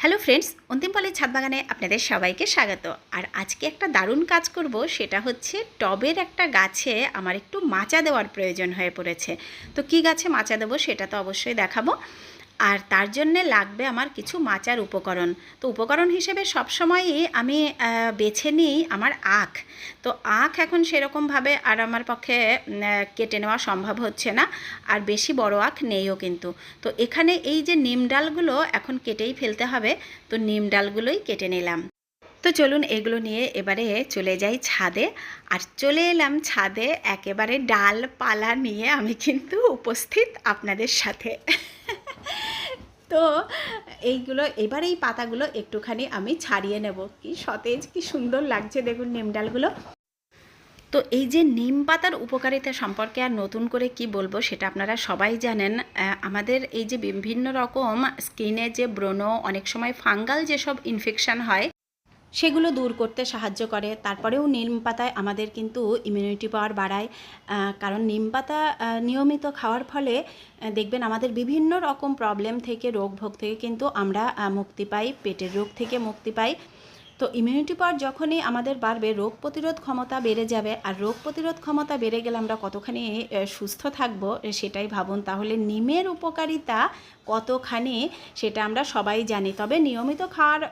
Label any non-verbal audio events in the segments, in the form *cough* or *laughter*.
Hello friends অন্তিমপালের ছাদ বাগানে আপনাদের সবাইকে স্বাগত। আর আজকে একটা দারুণ কাজ করব, সেটা হচ্ছে টবের একটা গাছে আমার একটু মাচা দেওয়ার প্রয়োজন হয়ে পড়েছে। তো কি গাছে মাচা দেবো সেটা তো অবশ্যই দেখাবো। আর তার জন্যে লাগবে আমার কিছু মাচার উপকরণ। তো উপকরণ হিসেবে সবসময়ই আমি বেছে নিই আমার আখ। তো আখ এখন সেরকমভাবে আর আমার পক্ষে কেটে নেওয়া সম্ভব হচ্ছে না। আর বেশি বড় আখ নেইও কিন্তু। তো এখানে এই যে নিম ডালগুলো এখন কেটেই ফেলতে হবে। তো নিম ডালগুলোই কেটে নিলাম। তো চলুন এগুলো নিয়ে এবারে চলে যাই ছাদে। আর চলে এলাম ছাদে একেবারে ডাল পালা নিয়ে আমি কিন্তু উপস্থিত আপনাদের সাথে। তো এইগুলো, এবার এই পাতাগুলো একটুখানি আমি ছাড়িয়ে নেব। কি সতেজ, কি সুন্দর লাগছে দেখুন নিম ডালগুলো। তো এই যে নিম পাতার উপকারিতা সম্পর্কে আর নতুন করে কি বলব সেটা আপনারা সবাই জানেন। আমাদের এই যে বিভিন্ন রকম স্কিনে যে ব্রণ, অনেক সময় ফাঙ্গাল যেসব ইনফেকশান হয় সেগুলো দূর করতে সাহায্য করে। তারপরেও নিম পাতায় আমাদের কিন্তু ইমিউনিটি পাওয়ার বাড়ায়। কারণ নিম পাতা নিয়মিত খাওয়ার ফলে দেখবেন আমাদের বিভিন্ন রকম প্রবলেম থেকে, রোগ ভোগ থেকে কিন্তু আমরা মুক্তি পাই, পেটের রোগ থেকে মুক্তি পাই। তো ইমিউনিটি পাওয়ার যখনই আমাদের বাড়বে, রোগ প্রতিরোধ ক্ষমতা বেড়ে যাবে, আর রোগ প্রতিরোধ ক্ষমতা বেড়ে গেলে আমরা কতখানি সুস্থ থাকব সেটাই ভাবুন। তাহলে নিমের উপকারিতা কতখানি সেটা আমরা সবাই জানি। তবে নিয়মিত খাওয়ার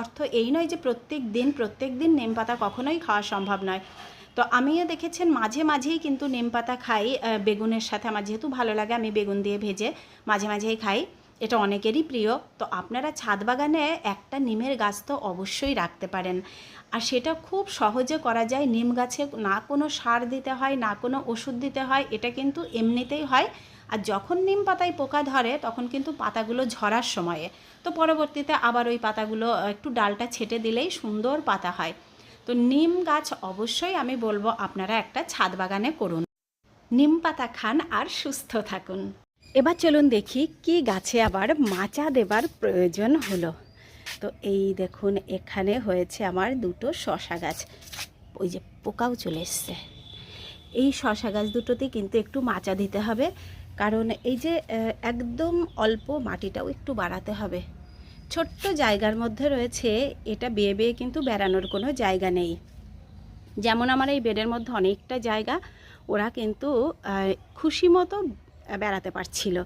অর্থ এই নয় যে প্রত্যেক দিন প্রত্যেক দিন নিম পাতা কখনোই খাওয়া সম্ভব নয়। তো আমিও দেখেছেন মাঝে মাঝেই কিন্তু নিম পাতা খাই বেগুনের সাথে। আমার যেহেতু ভালো লাগে, আমি বেগুন দিয়ে ভেজে মাঝে মাঝেই খাই। এটা অনেকেরই প্রিয়। তো আপনারা ছাদ বাগানে একটা নিমের গাছ তো অবশ্যই রাখতে পারেন। আর সেটা খুব সহজে করা যায়। নিম গাছে না কোনো সার দিতে হয়, না কোনো ওষুধ দিতে হয়, এটা কিন্তু এমনিতেই হয়। আর যখন নিম পাতায় পোকা ধরে, তখন কিন্তু পাতাগুলো ঝরার সময়ে। তো পরবর্তীতে আবার ওই পাতাগুলো একটু ডালটা ছেটে দিলেই সুন্দর পাতা হয়। তো নিম গাছ অবশ্যই আমি বলব আপনারা একটা ছাদ বাগানে করুন। নিম পাতা খান আর সুস্থ থাকুন। এবার চলুন দেখি কি গাছে আবার মাচা দেবার প্রয়োজন হলো। তো এই দেখুন, এখানে হয়েছে আমার দুটো শশা গাছ। ওই যে পোকাও চলে এসছে। এই শশা গাছ দুটোতে কিন্তু একটু মাচা দিতে হবে। কারণ এই যে একদম অল্প মাটিটাও একটু বাড়াতে হবে। ছোট্ট জায়গার মধ্যে রয়েছে, এটা বেয়ে বেয়ে কিন্তু বেড়ানোর কোনো জায়গা নেই। যেমন আমার এই বেডের মধ্যে অনেকটা জায়গা, ওরা কিন্তু খুশি মতো বেড়াতে পারছিল।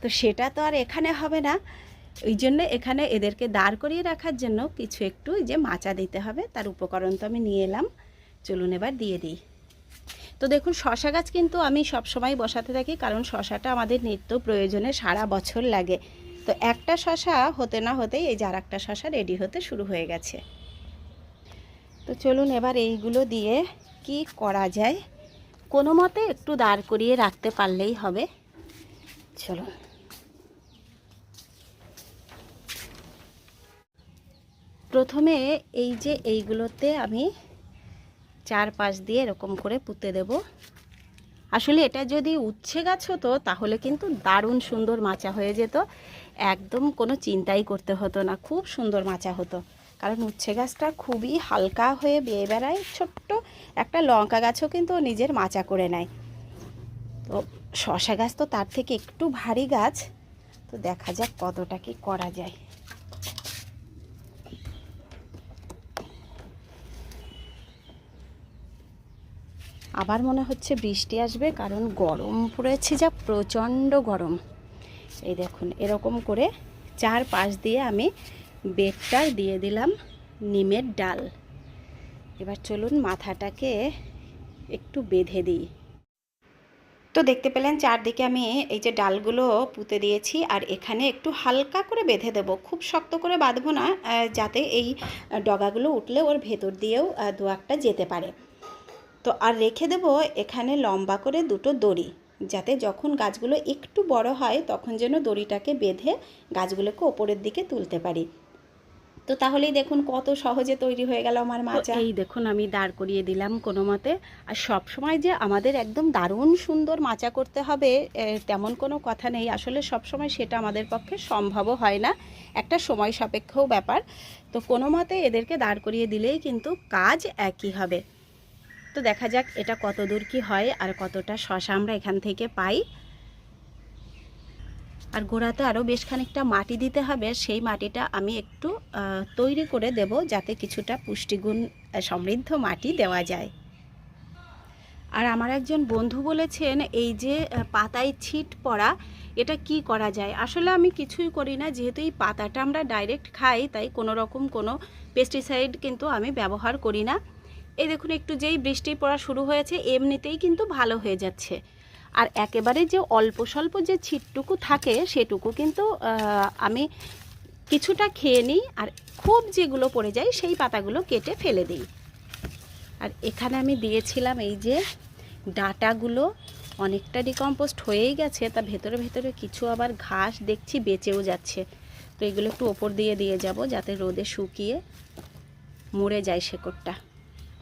তো সেটা তো আর এখানে হবে না। ওই জন্য এখানে এদেরকে দাঁড় করিয়ে রাখার জন্য কিছু একটু যে মাচা দিতে হবে। তার উপকরণ তো আমি নিয়ে এলাম। চলুন এবার দিয়ে দিই। তো দেখুন, শশা গাছ কিন্তু আমি সব সময় বসাতে থাকি কারণ শশাটা আমাদের নিত্য প্রয়োজনে সারা বছর লাগে। তো একটা শশা হতে না হতেই এই যে আর একটা শশা রেডি হতে শুরু হয়ে গেছে। তো চলুন এবার এইগুলো দিয়ে কি করা যায়? কোনো মতে একটু দাঁড় করিয়ে রাখতে পারলেই হবে। চলো। প্রথমে এই যে এইগুলোতে আমি চার পাশ দিয়ে এরকম করে পুঁতে দেব। আসলে এটা যদি উচ্ছে গাছ হতো, তাহলে কিন্তু দারুণ সুন্দর মাচা হয়ে যেত। একদম কোনো চিন্তাই করতে হতো না। খুব সুন্দর মাচা হতো। কারণ উচ্ছে গাছটা খুবই হালকা হয়ে বেয়ে বেড়ায়। ছোট্ট একটা লঙ্কা গাছও কিন্তু নিজের মাচা করে নেয়। তো শশা গাছ তো তার থেকে একটু ভারী গাছ। তো দেখা যাক কতটা কি করা যায়। আবার মনে হচ্ছে বৃষ্টি আসবে, কারণ গরম পড়েছে যা প্রচণ্ড গরম। এই দেখুন, এরকম করে চার পাশ দিয়ে আমি বেডটার দিয়ে দিলাম নিমের ডাল। এবার চলুন মাথাটাকে একটু বেঁধে দিই। তো দেখতে পেলেন চারদিকে আমি এই যে ডালগুলো পুঁতে দিয়েছি, আর এখানে একটু হালকা করে বেঁধে দেবো। খুব শক্ত করে বাঁধবো না যাতে এই ডগাগুলো উঠলে ওর ভেতর দিয়েও দু একটা যেতে পারে। তো আর রেখে দেব এখানে লম্বা করে দুটো দড়ি, যাতে যখন গাছগুলো একটু বড় হয় তখন যেন দড়িটাকে বেঁধে গাছগুলোকে ওপরের দিকে তুলতে পারি। তো তাহলেই দেখুন কত সহজে তৈরি হয়ে গেল আমার মাচা এই দেখুন আমি দাঁড় করিয়ে দিলাম কোনো মতে। আর সব সময় যে আমাদের একদম দারুণ সুন্দর মাচা করতে হবে তেমন কোনো কথা নেই। আসলে সব সময় সেটা আমাদের পক্ষে সম্ভবও হয় না। একটা সময় সাপেক্ষও ব্যাপার। তো কোনো মতে এদেরকে দাঁড় করিয়ে দিলেই কিন্তু কাজ একই হবে। তো দেখা যাক এটা কত দূর কি হয় আর কতটা শশা আমরা এখান থেকে পাই। আর গোড়াতে আরও বেশ খানিকটা মাটি দিতে হবে। সেই মাটিটা আমি একটু তৈরি করে দেব যাতে কিছুটা পুষ্টিগুণ সমৃদ্ধ মাটি দেওয়া যায়। আর আমার একজন বন্ধু বলেছেন, এই যে পাতায় ছিট পড়া, এটা কি করা যায়? আসলে আমি কিছুই করি না, যেহেতু এই পাতাটা আমরা ডাইরেক্ট খাই, তাই কোনো রকম কোনো পেস্টিসাইড কিন্তু আমি ব্যবহার করি না। এই দেখুন, একটু যেই বৃষ্টি পড়া শুরু হয়েছে, এমনিতেই কিন্তু ভালো হয়ে যাচ্ছে। আর একেবারে যে অল্প স্বল্প যে ছিটটুকু থাকে সেটুকু কিন্তু আমি কিছুটা খেয়ে নিই আর খুব যেগুলো পড়ে যায় সেই পাতাগুলো কেটে ফেলে দিই। আর এখানে আমি দিয়েছিলাম এই যে ডাটাগুলো, অনেকটা ডিকম্পোস্ট হয়েই গেছে, তা ভেতরে ভেতরে কিছু আবার ঘাস দেখছি বেঁচেও যাচ্ছে। তো এগুলো একটু ওপর দিয়ে দিয়ে যাব যাতে রোদে শুকিয়ে মরে যায় শেকড়টা।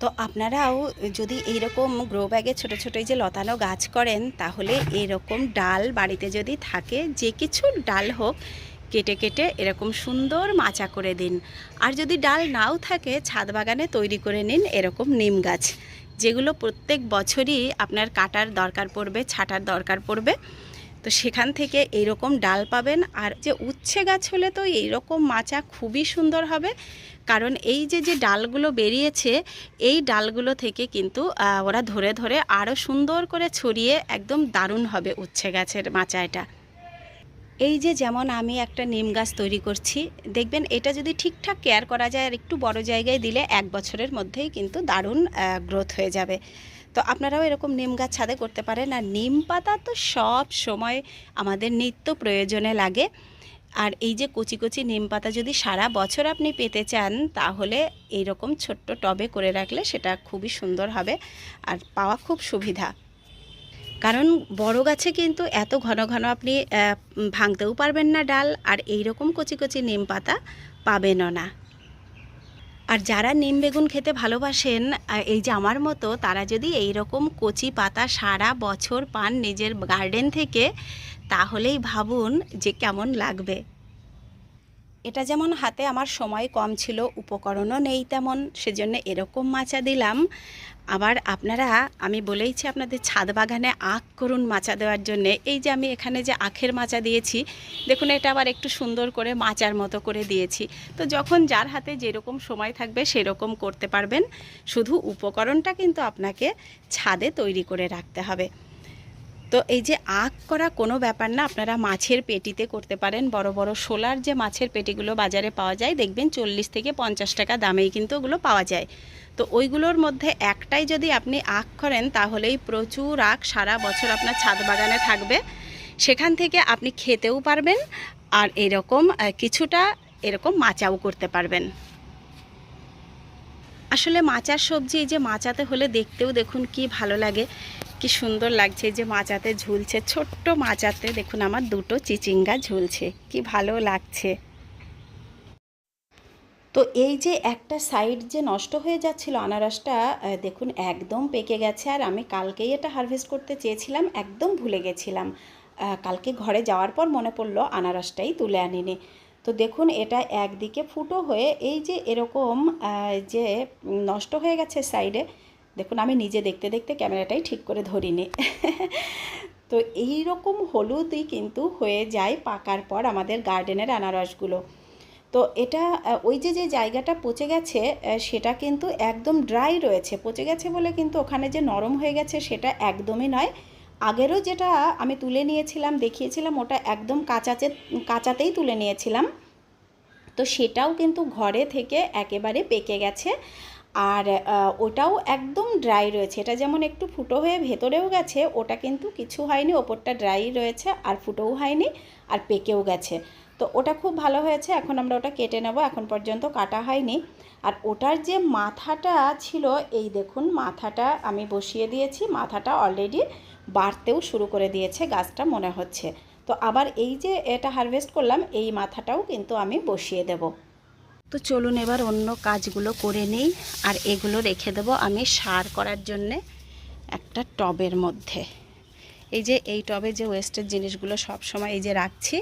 তো আপনারাও যদি এইরকম গ্রো ব্যাগে ছোটো ছোটো যে লতানো গাছ করেন, তাহলে এরকম ডাল বাড়িতে যদি থাকে, যে কিছু ডাল হোক, কেটে কেটে এরকম সুন্দর মাচা করে দিন। আর যদি ডাল নাও থাকে, ছাদ বাগানে তৈরি করে নিন এরকম নিম গাছ, যেগুলো প্রত্যেক বছরই আপনার কাটার দরকার পড়বে, ছাটার দরকার পড়বে। তো সেখান থেকে এইরকম ডাল পাবেন। আর যে উচ্ছে গাছ হলে তো এইরকম মাচা খুবই সুন্দর হবে। কারণ এই যে যে ডালগুলো বেরিয়েছে, এই ডালগুলো থেকে কিন্তু ওরা ধরে ধরে আরও সুন্দর করে ছড়িয়ে একদম দারুণ হবে উচ্ছে গাছের মাচাটা এই যে যেমন আমি একটা নিম গাছ তৈরি করছি, দেখবেন এটা যদি ঠিকঠাক কেয়ার করা যায় আর একটু বড় জায়গায় দিলে এক বছরের মধ্যেই কিন্তু দারুণ গ্রোথ হয়ে যাবে। তো আপনারাও এরকম নিম গাছ ছাদে করতে পারেন। আর নিম পাতা তো সব সময় আমাদের নিত্য প্রয়োজনে লাগে। আর এই যে কচি কচি নিম পাতা যদি সারা বছর আপনি পেতে চান, তাহলে এইরকম ছোট্ট টবে করে রাখলে সেটা খুবই সুন্দর হবে আর পাওয়া খুব সুবিধা। কারণ বড় গাছে কিন্তু এত ঘন ঘন আপনি ভাঙতেও পারবেন না ডাল আর এই রকম কচি কচি নিম পাতা পাবেনও না। আর যারা নিম বেগুন খেতে ভালোবাসেন এই যে আমার মতো, তারা যদি এই রকম কচি পাতা সারা বছর পান নিজের গার্ডেন থেকে, তাহলেই ভাবুন যে কেমন লাগবে। এটা যেমন হাতে আমার সময় কম ছিল, উপকরণও নেই তেমন, সেজন্য এরকম মাচা দিলাম। আবার আপনারা, আমি বলেইছি আপনাদের ছাদ বাগানে আখ করুন মাচা দেওয়ার জন্যে। এই যে আমি এখানে যে আখের মাচা দিয়েছি, দেখুন এটা আবার একটু সুন্দর করে মাচার মতো করে দিয়েছি। তো যখন যার হাতে যেরকম সময় থাকবে, সেরকম করতে পারবেন। শুধু উপকরণটা কিন্তু আপনাকে ছাদে তৈরি করে রাখতে হবে। তো এই যে আখ করা কোনো ব্যাপার না, আপনারা মাছের পেটিতে করতে পারেন। বড় বড় শোলার যে মাছের পেটিগুলো বাজারে পাওয়া যায়, দেখবেন চল্লিশ থেকে পঞ্চাশ টাকা দামেই কিন্তু ওগুলো পাওয়া যায়। তো ওইগুলোর মধ্যে একটাই যদি আপনি আখ করেন, তাহলেই প্রচুর আখ সারা বছর আপনার ছাদ বাগানে থাকবে। সেখান থেকে আপনি খেতেও পারবেন, আর এরকম কিছুটা এরকম মাচাও করতে পারবেন। আসলে মাচার সবজি এই যে মাচাতে হলে দেখতেও দেখুন কি ভালো লাগে, কি সুন্দর লাগছে। এই যে মাচাতে ঝুলছে, ছোট্ট মাচাতে দেখুন আমার দুটো চিচিঙ্গা ঝুলছে, কি ভালো লাগছে। তো এই যে একটা সাইড যে নষ্ট হয়ে যাচ্ছিল আনারসটা দেখুন একদম পেকে গেছে আর আমি কালকেই এটা হারভেস্ট করতে চেয়েছিলাম, একদম ভুলে গেছিলাম। কালকে ঘরে যাওয়ার পর মনে পড়ল আনারসটাই তুলে আনিনি। তো দেখুন, এটা একদিকে ফুটো হয়ে এই যে এরকম যে নষ্ট হয়ে গেছে সাইডে দেখুন, আমি নিজে দেখতে দেখতে ক্যামেরাটাই ঠিক করে ধরিনি। *laughs* তো এই রকম হলুদই কিন্তু হয়ে যায় পাকার পর আমাদের গার্ডেনের আনারসগুলো। তো এটা ওই যে যে জায়গাটা পচে গেছে সেটা কিন্তু একদম ড্রাই রয়েছে। পচে গেছে বলে কিন্তু ওখানে যে নরম হয়ে গেছে সেটা একদমই নয়। আগেরও যেটা আমি তুলে নিয়েছিলাম, দেখিয়েছিলাম, ওটা একদম কাঁচাচে কাঁচাতেই তুলে নিয়েছিলাম। তো সেটাও কিন্তু ঘরে থেকে একেবারে পেকে গেছে। আর ওটাও একদম ড্রাই রয়েছে। এটা যেমন একটু ফুটো হয়ে ভেতরেও গেছে, ওটা কিন্তু কিছু হয়নি, ওপরটা ড্রাই রয়েছে, আর ফুটোও হয়নি, আর পেকেও গেছে। তো ওটা খুব ভালো হয়েছে, এখন আমরা ওটা কেটে নেব, এখন পর্যন্ত কাটা হয়নি। আর ওটার যে মাথাটা ছিল, এই দেখুন, মাথাটা আমি বসিয়ে দিয়েছি, মাথাটা অলরেডি বাড়তেও শুরু করে দিয়েছে গাছটা মনে হচ্ছে। তো আবার এই যে এটা হারভেস্ট করলাম, এই মাথাটাও কিন্তু আমি বসিয়ে দেব। তো চলুন এবার অন্য কাজগুলো করে নিই আর এগুলো রেখে দেবো আমি সার করার জন্যে একটা টবের মধ্যে। এই যে এই টবে যে ওয়েস্টের জিনিসগুলো সব সময় এই যে রাখছি,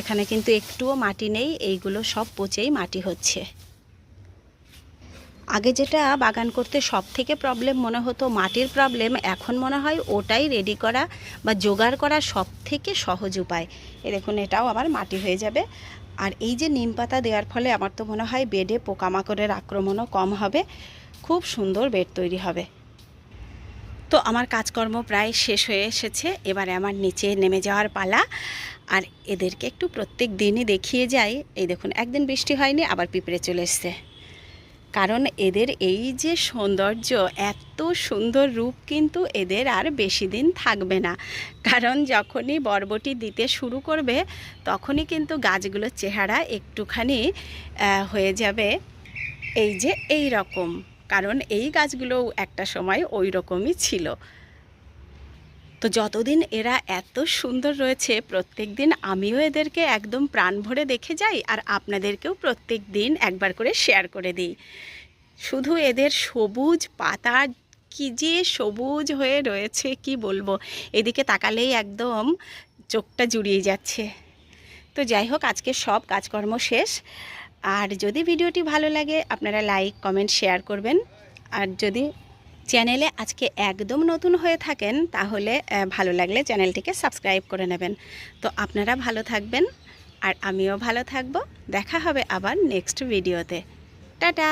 এখানে কিন্তু একটুও মাটি নেই, এইগুলো সব পচেই মাটি হচ্ছে। আগে যেটা বাগান করতে সব থেকে প্রবলেম মনে হতো মাটির প্রবলেম এখন মনে হয় ওটাই রেডি করা বা জোগাড় করা সব থেকে সহজ উপায়। এ দেখুন, এটাও আমার মাটি হয়ে যাবে। আর এই যে নিম পাতা দেওয়ার ফলে আমার তো মনে হয় বেডে পোকামাকড়ের আক্রমণও কম হবে। খুব সুন্দর বেড তৈরি হবে। তো আমার কাজকর্ম প্রায় শেষ হয়ে এসেছে। এবারে আমার নিচে নেমে যাওয়ার পালা। আর এদেরকে একটু প্রত্যেক দিনই দেখিয়ে যাই। এই দেখুন, একদিন বৃষ্টি হয়নি, আবার পিঁপড়ে চলে এসছে। কারণ এদের এই যে সৌন্দর্য, এত সুন্দর রূপ কিন্তু এদের আর বেশি দিন থাকবে না। কারণ যখনই বরবটি দিতে শুরু করবে, তখনই কিন্তু গাছগুলোর চেহারা একটুখানি হয়ে যাবে এই যে এই রকম। কারণ এই গাছগুলোও একটা সময় ওই রকমই ছিল। তো যতদিন এরা এত সুন্দর রয়েছে প্রত্যেক দিন আমিও এদেরকে একদম প্রাণ ভরে দেখে যাই আর আপনাদেরকেও প্রত্যেক দিন একবার করে শেয়ার করে দিই। শুধু এদের সবুজ পাতা, কি যে সবুজ হয়ে রয়েছে, কি বলব? এদিকে তাকালেই একদম চোখটা জুড়িয়ে যাচ্ছে। তো যাই হোক, আজকে সব কাজকর্ম শেষ। আর যদি ভিডিওটি ভালো লাগে, আপনারা লাইক কমেন্ট শেয়ার করবেন। আর যদি চ্যানেলে আজকে একদম নতুন হয়ে থাকেন, তাহলে ভালো লাগলে চ্যানেলটিকে সাবস্ক্রাইব করে নেবেন। তো আপনারা ভালো থাকবেন, আর আমিও ভালো থাকব। দেখা হবে আবার নেক্সট ভিডিওতে। টাটা!